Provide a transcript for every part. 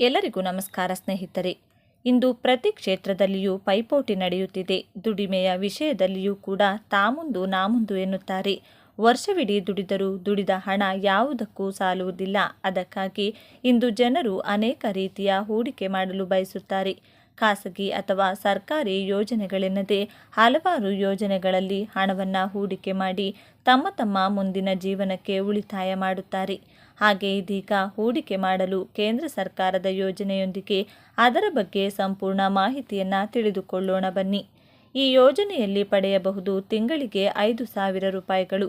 ಎಲ್ಲರಿಗೂ ನಮಸ್ಕಾರ ಸ್ನೇಹಿತರೆ. ಇಂದು ಪ್ರತಿ ಕ್ಷೇತ್ರದಲ್ಲಿಯೂ ಪೈಪೋಟಿ ನಡೆಯುತ್ತಿದೆ. ದುಡಿಮೆಯ ವಿಷಯದಲ್ಲಿಯೂ ಕೂಡ ತಾಮುಂದು ನಾಮುಂದು ಎನ್ನುತ್ತಾರೆ. ವರ್ಷವಿಡೀ ದುಡಿದರೂ ದುಡಿದ ಹಣ ಯಾವುದಕ್ಕೂ ಸಾಲುವುದಿಲ್ಲ. ಅದಕ್ಕಾಗಿ ಇಂದು ಜನರು ಅನೇಕ ರೀತಿಯ ಹೂಡಿಕೆ ಮಾಡಲು ಬಯಸುತ್ತಾರೆ. ಖಾಸಗಿ ಅಥವಾ ಸರ್ಕಾರಿ ಯೋಜನೆಗಳೆನ್ನದೇ ಹಲವಾರು ಯೋಜನೆಗಳಲ್ಲಿ ಹಣವನ್ನು ಹೂಡಿಕೆ ಮಾಡಿ ತಮ್ಮ ತಮ್ಮ ಮುಂದಿನ ಜೀವನಕ್ಕೆ ಉಳಿತಾಯ ಮಾಡುತ್ತಾರೆ. ಹಾಗೆ ಇದೀಗ ಹೂಡಿಕೆ ಮಾಡಲು ಕೇಂದ್ರ ಸರ್ಕಾರದ ಯೋಜನೆಯೊಂದಿಗೆ ಅದರ ಬಗ್ಗೆ ಸಂಪೂರ್ಣ ಮಾಹಿತಿಯನ್ನು ತಿಳಿದುಕೊಳ್ಳೋಣ ಬನ್ನಿ. ಈ ಯೋಜನೆಯಲ್ಲಿ ಪಡೆಯಬಹುದು ತಿಂಗಳಿಗೆ ಐದು ಸಾವಿರ ರೂಪಾಯಿಗಳು.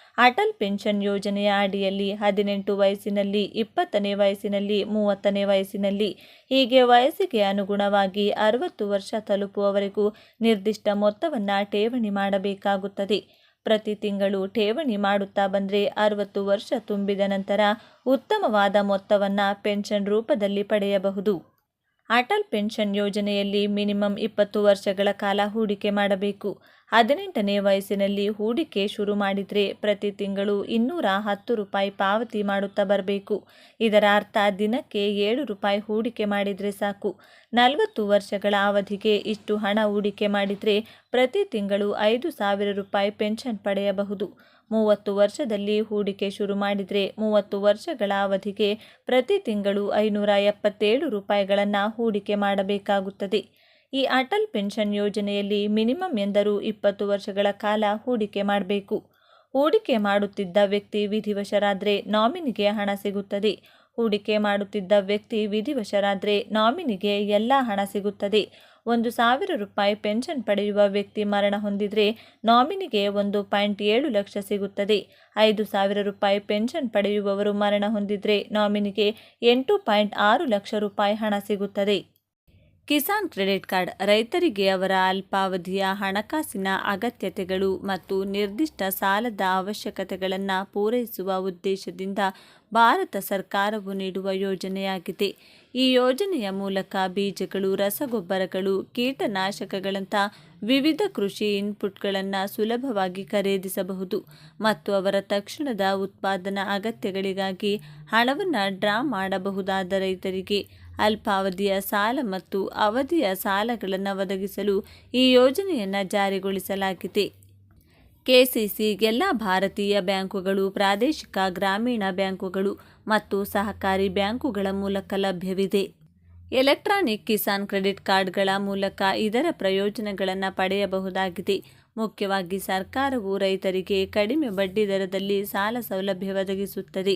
ಅಟಲ್ ಪೆನ್ಷನ್ ಯೋಜನೆಯ ಅಡಿಯಲ್ಲಿ ಹದಿನೆಂಟು ವಯಸ್ಸಿನಲ್ಲಿ, ಇಪ್ಪತ್ತನೇ ವಯಸ್ಸಿನಲ್ಲಿ, ಮೂವತ್ತನೇ ವಯಸ್ಸಿನಲ್ಲಿ. ಹೀಗೆ ವಯಸ್ಸಿಗೆ ಅನುಗುಣವಾಗಿ ಅರವತ್ತು ವರ್ಷ ತಲುಪುವವರೆಗೂ ನಿರ್ದಿಷ್ಟ ಮೊತ್ತವನ್ನು ಠೇವಣಿ ಮಾಡಬೇಕಾಗುತ್ತದೆ. ಪ್ರತಿ ತಿಂಗಳು ಠೇವಣಿ ಮಾಡುತ್ತಾ ಬಂದರೆ ಅರವತ್ತು ವರ್ಷ ತುಂಬಿದ ನಂತರ ಉತ್ತಮವಾದ ಮೊತ್ತವನ್ನು ಪೆನ್ಷನ್ ರೂಪದಲ್ಲಿ ಪಡೆಯಬಹುದು. ಅಟಲ್ ಪೆನ್ಷನ್ ಯೋಜನೆಯಲ್ಲಿ ಮಿನಿಮಮ್ ಇಪ್ಪತ್ತು ವರ್ಷಗಳ ಕಾಲ ಹೂಡಿಕೆ ಮಾಡಬೇಕು. ಹದಿನೆಂಟನೇ ವಯಸ್ಸಿನಲ್ಲಿ ಹೂಡಿಕೆ ಶುರು ಮಾಡಿದರೆ ಪ್ರತಿ ತಿಂಗಳು ಇನ್ನೂರ ಹತ್ತು ರೂಪಾಯಿ ಪಾವತಿ ಮಾಡುತ್ತಾ ಬರಬೇಕು. ಇದರ ಅರ್ಥ ದಿನಕ್ಕೆ ಏಳು ರೂಪಾಯಿ ಹೂಡಿಕೆ ಮಾಡಿದರೆ ಸಾಕು. ನಲವತ್ತು ವರ್ಷಗಳ ಅವಧಿಗೆ ಇಷ್ಟು ಹಣ ಹೂಡಿಕೆ ಮಾಡಿದರೆ ಪ್ರತಿ ತಿಂಗಳು ಐದು ಸಾವಿರ ರೂಪಾಯಿ ಪೆನ್ಷನ್ ಪಡೆಯಬಹುದು. ಮೂವತ್ತು ವರ್ಷದಲ್ಲಿ ಹೂಡಿಕೆ ಶುರು ಮಾಡಿದರೆ ಮೂವತ್ತು ವರ್ಷಗಳ ಅವಧಿಗೆ ಪ್ರತಿ ತಿಂಗಳು ಐನೂರ ಎಪ್ಪತ್ತೇಳು ರೂಪಾಯಿಗಳನ್ನು ಹೂಡಿಕೆ ಮಾಡಬೇಕಾಗುತ್ತದೆ. ಈ ಅಟಲ್ ಪೆನ್ಷನ್ ಯೋಜನೆಯಲ್ಲಿ ಮಿನಿಮಮ್ ಎಂದರೂ ಇಪ್ಪತ್ತು ವರ್ಷಗಳ ಕಾಲ ಹೂಡಿಕೆ ಮಾಡಬೇಕು. ಹೂಡಿಕೆ ಮಾಡುತ್ತಿದ್ದ ವ್ಯಕ್ತಿ ವಿಧಿವಶರಾದರೆ ನಾಮಿನಿಗೆ ಹಣ ಸಿಗುತ್ತದೆ. ಹೂಡಿಕೆ ಮಾಡುತ್ತಿದ್ದ ವ್ಯಕ್ತಿ ವಿಧಿವಶರಾದರೆ ನಾಮಿನಿಗೆ ಎಲ್ಲ ಹಣ ಸಿಗುತ್ತದೆ. ಒಂದು ಸಾವಿರ ರೂಪಾಯಿ ಪೆನ್ಷನ್ ಪಡೆಯುವ ವ್ಯಕ್ತಿ ಮರಣ ಹೊಂದಿದರೆ ನಾಮಿನಿಗೆ ಒಂದು ಪಾಯಿಂಟ್ ಏಳು ಲಕ್ಷ ಸಿಗುತ್ತದೆ. ಐದು ಸಾವಿರ ರೂಪಾಯಿ ಪೆನ್ಷನ್ ಪಡೆಯುವವರು ಮರಣ ಹೊಂದಿದರೆ ನಾಮಿನಿಗೆ ಎಂಟು ಪಾಯಿಂಟ್ ಆರು ಲಕ್ಷ ರೂಪಾಯಿ ಹಣ ಸಿಗುತ್ತದೆ. ಕಿಸಾನ್ ಕ್ರೆಡಿಟ್ ಕಾರ್ಡ್ ರೈತರಿಗೆ ಅವರ ಅಲ್ಪಾವಧಿಯ ಹಣಕಾಸಿನ ಅಗತ್ಯತೆಗಳು ಮತ್ತು ನಿರ್ದಿಷ್ಟ ಸಾಲದ ಅವಶ್ಯಕತೆಗಳನ್ನು ಪೂರೈಸುವ ಉದ್ದೇಶದಿಂದ ಭಾರತ ಸರ್ಕಾರವು ನೀಡುವ ಯೋಜನೆಯಾಗಿದೆ. ಈ ಯೋಜನೆಯ ಮೂಲಕ ಬೀಜಗಳು, ರಸಗೊಬ್ಬರಗಳು, ಕೀಟನಾಶಕಗಳಂಥ ವಿವಿಧ ಕೃಷಿ ಇನ್ಪುಟ್ಗಳನ್ನು ಸುಲಭವಾಗಿ ಖರೀದಿಸಬಹುದು ಮತ್ತು ಅವರ ತಕ್ಷಣದ ಉತ್ಪಾದನಾ ಅಗತ್ಯಗಳಿಗಾಗಿ ಹಣವನ್ನು ಡ್ರಾ ಮಾಡಬಹುದಾದ ರೈತರಿಗೆ ಅಲ್ಪಾವಧಿಯ ಸಾಲ ಮತ್ತು ಅವಧಿಯ ಸಾಲಗಳನ್ನು ಒದಗಿಸಲು ಈ ಯೋಜನೆಯನ್ನು ಜಾರಿಗೊಳಿಸಲಾಗಿದೆ. ಕೆಸಿಸಿ ಎಲ್ಲ ಭಾರತೀಯ ಬ್ಯಾಂಕುಗಳು, ಪ್ರಾದೇಶಿಕ ಗ್ರಾಮೀಣ ಬ್ಯಾಂಕುಗಳು ಮತ್ತು ಸಹಕಾರಿ ಬ್ಯಾಂಕುಗಳ ಮೂಲಕ ಲಭ್ಯವಿದೆ. ಎಲೆಕ್ಟ್ರಾನಿಕ್ ಕಿಸಾನ್ ಕ್ರೆಡಿಟ್ ಕಾರ್ಡ್ಗಳ ಮೂಲಕ ಇದರ ಪ್ರಯೋಜನಗಳನ್ನು ಪಡೆಯಬಹುದಾಗಿದೆ. ಮುಖ್ಯವಾಗಿ ಸರ್ಕಾರವು ರೈತರಿಗೆ ಕಡಿಮೆ ಬಡ್ಡಿ ದರದಲ್ಲಿ ಸಾಲ ಸೌಲಭ್ಯ ಒದಗಿಸುತ್ತದೆ.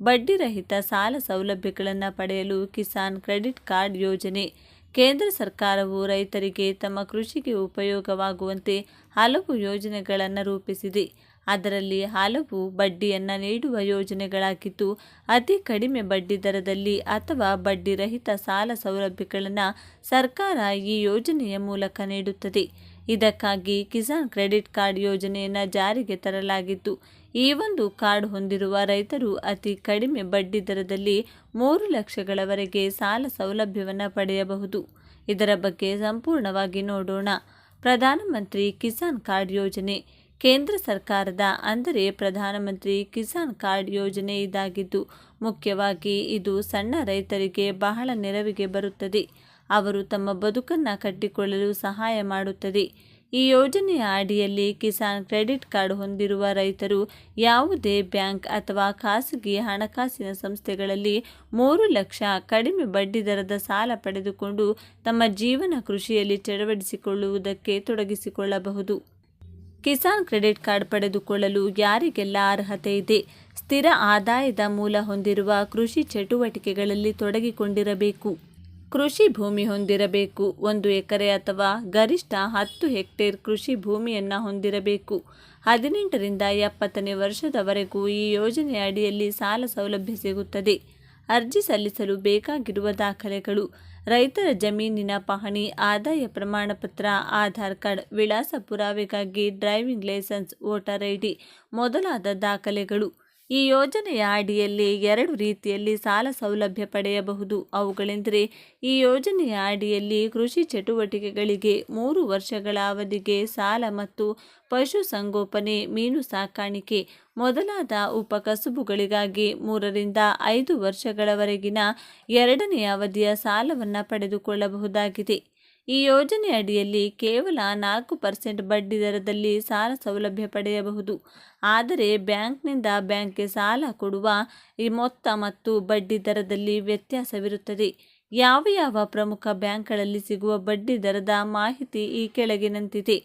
ಬಡ್ಡಿರಹಿತ ಸಾಲ ಸೌಲಭ್ಯಗಳನ್ನು ಪಡೆಯಲು ಕಿಸಾನ್ ಕ್ರೆಡಿಟ್ ಕಾರ್ಡ್ ಯೋಜನೆ. ಕೇಂದ್ರ ಸರ್ಕಾರವು ರೈತರಿಗೆ ತಮ್ಮ ಕೃಷಿಗೆ ಉಪಯೋಗವಾಗುವಂತೆ ಹಲವು ಯೋಜನೆಗಳನ್ನು ರೂಪಿಸಿದೆ. ಅದರಲ್ಲಿ ಹಲವು ಬಡ್ಡಿಯನ್ನು ನೀಡುವ ಯೋಜನೆಗಳಾಗಿದ್ದು, ಅತಿ ಕಡಿಮೆ ಬಡ್ಡಿ ದರದಲ್ಲಿ ಅಥವಾ ಬಡ್ಡಿರಹಿತ ಸಾಲ ಸೌಲಭ್ಯಗಳನ್ನು ಸರ್ಕಾರ ಈ ಯೋಜನೆಯ ಮೂಲಕ ನೀಡುತ್ತದೆ. ಇದಕ್ಕಾಗಿ ಕಿಸಾನ್ ಕ್ರೆಡಿಟ್ ಕಾರ್ಡ್ ಯೋಜನೆಯನ್ನು ಜಾರಿಗೆ ತರಲಾಗಿತ್ತು. ಈ ಒಂದು ಕಾರ್ಡ್ ಹೊಂದಿರುವ ರೈತರು ಅತಿ ಕಡಿಮೆ ಬಡ್ಡಿ ದರದಲ್ಲಿ ಮೂರು ಲಕ್ಷಗಳವರೆಗೆ ಸಾಲ ಸೌಲಭ್ಯವನ್ನು ಪಡೆಯಬಹುದು. ಇದರ ಬಗ್ಗೆ ಸಂಪೂರ್ಣವಾಗಿ ನೋಡೋಣ. ಪ್ರಧಾನಮಂತ್ರಿ ಕಿಸಾನ್ ಕಾರ್ಡ್ ಯೋಜನೆ. ಕೇಂದ್ರ ಸರ್ಕಾರದ ಅಂದರೆ ಪ್ರಧಾನಮಂತ್ರಿ ಕಿಸಾನ್ ಕಾರ್ಡ್ ಯೋಜನೆ ಇದಾಗಿದ್ದು, ಮುಖ್ಯವಾಗಿ ಇದು ಸಣ್ಣ ರೈತರಿಗೆ ಬಹಳ ನೆರವಿಗೆ ಬರುತ್ತದೆ. ಅವರು ತಮ್ಮ ಬದುಕನ್ನು ಕಟ್ಟಿಕೊಳ್ಳಲು ಸಹಾಯ ಮಾಡುತ್ತದೆ. ಈ ಯೋಜನೆಯ ಅಡಿಯಲ್ಲಿ ಕಿಸಾನ್ ಕ್ರೆಡಿಟ್ ಕಾರ್ಡ್ ಹೊಂದಿರುವ ರೈತರು ಯಾವುದೇ ಬ್ಯಾಂಕ್ ಅಥವಾ ಖಾಸಗಿ ಹಣಕಾಸಿನ ಸಂಸ್ಥೆಗಳಲ್ಲಿ ಮೂರು ಲಕ್ಷ ಕಡಿಮೆ ಬಡ್ಡಿದರದ ಸಾಲ ಪಡೆದುಕೊಂಡು ತಮ್ಮ ಜೀವನ ಕೃಷಿಯಲ್ಲಿ ಚಳವಡಿಸಿಕೊಳ್ಳುವುದಕ್ಕೆ ತೊಡಗಿಸಿಕೊಳ್ಳಬಹುದು. ಕಿಸಾನ್ ಕ್ರೆಡಿಟ್ ಕಾರ್ಡ್ ಪಡೆದುಕೊಳ್ಳಲು ಯಾರಿಗೆಲ್ಲ ಅರ್ಹತೆ ಇದೆ? ಸ್ಥಿರ ಆದಾಯದ ಮೂಲ ಹೊಂದಿರುವ ಕೃಷಿ ಚಟುವಟಿಕೆಗಳಲ್ಲಿ ತೊಡಗಿಕೊಂಡಿರಬೇಕು. ಕೃಷಿ ಭೂಮಿ ಹೊಂದಿರಬೇಕು. ಒಂದು ಎಕರೆ ಅಥವಾ ಗರಿಷ್ಠ ಹತ್ತು ಹೆಕ್ಟೇರ್ ಕೃಷಿ ಭೂಮಿಯನ್ನು ಹೊಂದಿರಬೇಕು. ಹದಿನೆಂಟರಿಂದ ಎಪ್ಪತ್ತನೇ ವರ್ಷದವರೆಗೂ ಈ ಯೋಜನೆಯ ಅಡಿಯಲ್ಲಿ ಸಾಲ ಸೌಲಭ್ಯ ಸಿಗುತ್ತದೆ. ಅರ್ಜಿ ಸಲ್ಲಿಸಲು ಬೇಕಾಗಿರುವ ದಾಖಲೆಗಳು, ರೈತರ ಜಮೀನಿನ ಪಹಣಿ, ಆದಾಯ ಪ್ರಮಾಣ ಪತ್ರ ಆಧಾರ್ ಕಾರ್ಡ್, ವಿಳಾಸ ಪುರಾವೆಗಾಗಿ ಡ್ರೈವಿಂಗ್ ಲೈಸೆನ್ಸ್, ವೋಟರ್ ಐಡಿ ಮೊದಲಾದ ದಾಖಲೆಗಳು. ಈ ಯೋಜನೆಯ ಅಡಿಯಲ್ಲಿ ಎರಡು ರೀತಿಯಲ್ಲಿ ಸಾಲ ಸೌಲಭ್ಯ ಪಡೆಯಬಹುದು. ಅವುಗಳೆಂದರೆ, ಈ ಯೋಜನೆಯ ಅಡಿಯಲ್ಲಿ ಕೃಷಿ ಚಟುವಟಿಕೆಗಳಿಗೆ ಮೂರು ವರ್ಷಗಳ ಅವಧಿಗೆ ಸಾಲ ಮತ್ತು ಪಶುಸಂಗೋಪನೆ ಮೀನು ಸಾಕಾಣಿಕೆ, ಮೊದಲಾದ ಉಪಕಸುಬುಗಳಿಗಾಗಿ ಮೂರರಿಂದ ಐದು ವರ್ಷಗಳವರೆಗಿನ ಎರಡನೇ ಅವಧಿಯ ಸಾಲವನ್ನು ಪಡೆದುಕೊಳ್ಳಬಹುದಾಗಿದೆ. ಈ ಯೋಜನೆ ಅಡಿಯಲ್ಲಿ ಕೇವಲ ನಾಲ್ಕು ಪರ್ಸೆಂಟ್ ಬಡ್ಡಿ ದರದಲ್ಲಿ ಸಾಲ ಸೌಲಭ್ಯ ಪಡೆಯಬಹುದು. ಆದರೆ ಬ್ಯಾಂಕ್ನಿಂದ ಬ್ಯಾಂಕ್ಗೆ ಸಾಲ ಕೊಡುವ ಈ ಮೊತ್ತ ಮತ್ತು ಬಡ್ಡಿ ದರದಲ್ಲಿ ವ್ಯತ್ಯಾಸವಿರುತ್ತದೆ. ಯಾವ ಯಾವ ಪ್ರಮುಖ ಬ್ಯಾಂಕ್ಗಳಲ್ಲಿ ಸಿಗುವ ಬಡ್ಡಿ ದರದ ಮಾಹಿತಿ ಈ ಕೆಳಗಿನಂತಿದೆ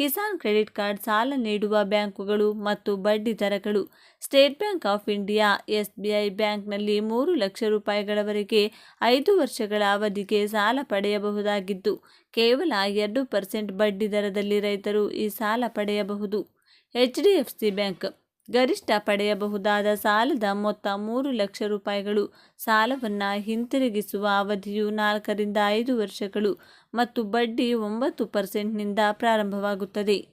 ಕಿಸಾನ್ ಕ್ರೆಡಿಟ್ ಕಾರ್ಡ್ ಸಾಲ ನೀಡುವ ಬ್ಯಾಂಕುಗಳು ಮತ್ತು ಬಡ್ಡಿ ದರಗಳು. State Bank of India SBI ಬ್ಯಾಂಕ್ನಲ್ಲಿ ಮೂರು ಲಕ್ಷ ರೂಪಾಯಿಗಳವರೆಗೆ ಐದು ವರ್ಷಗಳ ಅವಧಿಗೆ ಸಾಲ ಪಡೆಯಬಹುದಾಗಿದ್ದು, ಕೇವಲ ಎರಡು ಪರ್ಸೆಂಟ್ ಬಡ್ಡಿ ದರದಲ್ಲಿ ರೈತರು ಈ ಸಾಲ ಪಡೆಯಬಹುದು. ಎಚ್ ಡಿ ಬ್ಯಾಂಕ್ ಗರಿಷ್ಠ ಪಡೆಯಬಹುದಾದ ಸಾಲದ ಮೊತ್ತ ಮೂರು ಲಕ್ಷ ರೂಪಾಯಿಗಳು. ಸಾಲವನ್ನು ಹಿಂತಿರುಗಿಸುವ ಅವಧಿಯು ನಾಲ್ಕರಿಂದ ಐದು ವರ್ಷಗಳು ಮತ್ತು ಬಡ್ಡಿ ಒಂಬತ್ತು ಪರ್ಸೆಂಟ್ನಿಂದ ಪ್ರಾರಂಭವಾಗುತ್ತದೆ.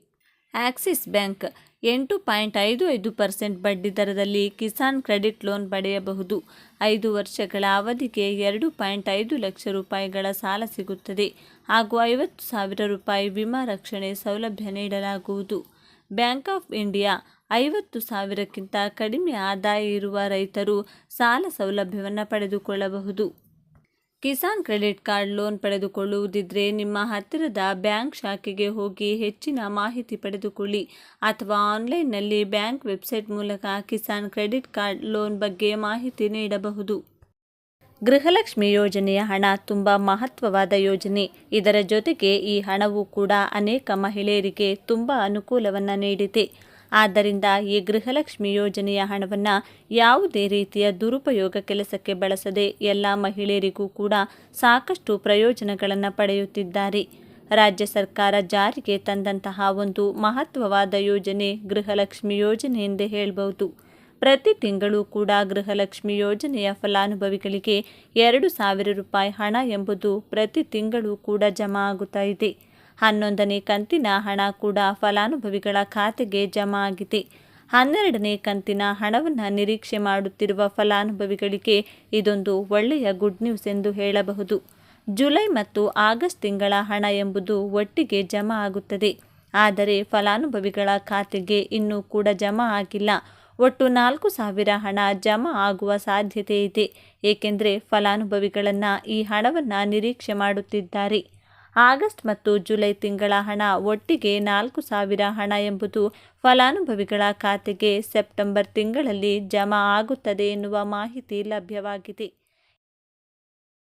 ಆಕ್ಸಿಸ್ ಬ್ಯಾಂಕ್ ಎಂಟು ಪಾಯಿಂಟ್ ಐದು ಐದು ಪರ್ಸೆಂಟ್ ಬಡ್ಡಿ ದರದಲ್ಲಿ ಕಿಸಾನ್ ಕ್ರೆಡಿಟ್ ಲೋನ್ ಪಡೆಯಬಹುದು. ಐದು ವರ್ಷಗಳ ಅವಧಿಗೆ ಎರಡು ಪಾಯಿಂಟ್ ಐದು ಲಕ್ಷ ರೂಪಾಯಿಗಳ ಸಾಲ ಸಿಗುತ್ತದೆ. ಹಾಗೂ ಐವತ್ತು ಸಾವಿರ ರೂಪಾಯಿ ವಿಮಾ ರಕ್ಷಣೆ ಸೌಲಭ್ಯ ನೀಡಲಾಗುವುದು. ಬ್ಯಾಂಕ್ ಆಫ್ ಇಂಡಿಯಾ ಐವತ್ತು ಸಾವಿರಕ್ಕಿಂತ ಕಡಿಮೆ ಆದಾಯ ಇರುವ ರೈತರು ಸಾಲ ಸೌಲಭ್ಯವನ್ನು ಪಡೆದುಕೊಳ್ಳಬಹುದು. ಕಿಸಾನ್ ಕ್ರೆಡಿಟ್ ಕಾರ್ಡ್ ಲೋನ್ ಪಡೆದುಕೊಳ್ಳುವುದಿದ್ದರೆ ನಿಮ್ಮ ಹತ್ತಿರದ ಬ್ಯಾಂಕ್ ಶಾಖೆಗೆ ಹೋಗಿ ಹೆಚ್ಚಿನ ಮಾಹಿತಿ ಪಡೆದುಕೊಳ್ಳಿ ಅಥವಾ ಆನ್ಲೈನ್ನಲ್ಲಿ ಬ್ಯಾಂಕ್ ವೆಬ್ಸೈಟ್ ಮೂಲಕ ಕಿಸಾನ್ ಕ್ರೆಡಿಟ್ ಕಾರ್ಡ್ ಲೋನ್ ಬಗ್ಗೆ ಮಾಹಿತಿ ನೀಡಬಹುದು. ಗೃಹಲಕ್ಷ್ಮಿ ಯೋಜನೆಯ ಹಣ ತುಂಬ ಮಹತ್ವವಾದ ಯೋಜನೆ. ಇದರ ಜೊತೆಗೆ ಈ ಹಣವು ಕೂಡ ಅನೇಕ ಮಹಿಳೆಯರಿಗೆ ತುಂಬ ಅನುಕೂಲವನ್ನು ನೀಡಿದೆ. ಆದ್ದರಿಂದ ಈ ಗೃಹಲಕ್ಷ್ಮಿ ಯೋಜನೆಯ ಹಣವನ್ನು ಯಾವುದೇ ರೀತಿಯ ದುರುಪಯೋಗ ಕೆಲಸಕ್ಕೆ ಬಳಸದೆ ಎಲ್ಲ ಮಹಿಳೆಯರಿಗೂ ಕೂಡ ಸಾಕಷ್ಟು ಪ್ರಯೋಜನಗಳನ್ನು ಪಡೆಯುತ್ತಿದ್ದಾರೆ. ರಾಜ್ಯ ಸರ್ಕಾರ ಜಾರಿಗೆ ತಂದಂತಹ ಒಂದು ಮಹತ್ವವಾದ ಯೋಜನೆ ಗೃಹಲಕ್ಷ್ಮಿ ಯೋಜನೆ ಎಂದೇ ಹೇಳಬಹುದು. ಪ್ರತಿ ತಿಂಗಳು ಕೂಡ ಗೃಹಲಕ್ಷ್ಮಿ ಯೋಜನೆಯ ಫಲಾನುಭವಿಗಳಿಗೆ ಎರಡು ಸಾವಿರ ರೂಪಾಯಿ ಹಣ ಎಂಬುದು ಪ್ರತಿ ತಿಂಗಳು ಕೂಡ ಜಮಾ ಆಗುತ್ತಾ ಇದೆ. ಹನ್ನೊಂದನೇ ಕಂತಿನ ಹಣ ಕೂಡ ಫಲಾನುಭವಿಗಳ ಖಾತೆಗೆ ಜಮಾ ಆಗಿದೆ. ಹನ್ನೆರಡನೇ ಕಂತಿನ ಹಣವನ್ನು ನಿರೀಕ್ಷೆ ಮಾಡುತ್ತಿರುವ ಫಲಾನುಭವಿಗಳಿಗೆ ಇದೊಂದು ಒಳ್ಳೆಯ ಗುಡ್ ನ್ಯೂಸ್ ಎಂದು ಹೇಳಬಹುದು. ಜುಲೈ ಮತ್ತು ಆಗಸ್ಟ್ ತಿಂಗಳ ಹಣ ಎಂಬುದು ಒಟ್ಟಿಗೆ ಜಮಾ ಆಗುತ್ತದೆ. ಆದರೆ ಫಲಾನುಭವಿಗಳ ಖಾತೆಗೆ ಇನ್ನೂ ಕೂಡ ಜಮಾ ಆಗಿಲ್ಲ. ಒಟ್ಟು ನಾಲ್ಕು ಸಾವಿರ ಹಣ ಜಮಾ ಆಗುವ ಸಾಧ್ಯತೆ ಇದೆ. ಏಕೆಂದರೆ ಫಲಾನುಭವಿಗಳನ್ನು ಈ ಹಣವನ್ನು ನಿರೀಕ್ಷೆ ಮಾಡುತ್ತಿದ್ದಾರೆ. ಆಗಸ್ಟ್ ಮತ್ತು ಜುಲೈ ತಿಂಗಳ ಹಣ ಒಟ್ಟಿಗೆ ನಾಲ್ಕು ಸಾವಿರ ಹಣ ಎಂಬುದು ಫಲಾನುಭವಿಗಳ ಖಾತೆಗೆ ಸೆಪ್ಟೆಂಬರ್ ತಿಂಗಳಲ್ಲಿ ಜಮಾ ಆಗುತ್ತದೆ ಎನ್ನುವ ಮಾಹಿತಿ ಲಭ್ಯವಾಗಿದೆ.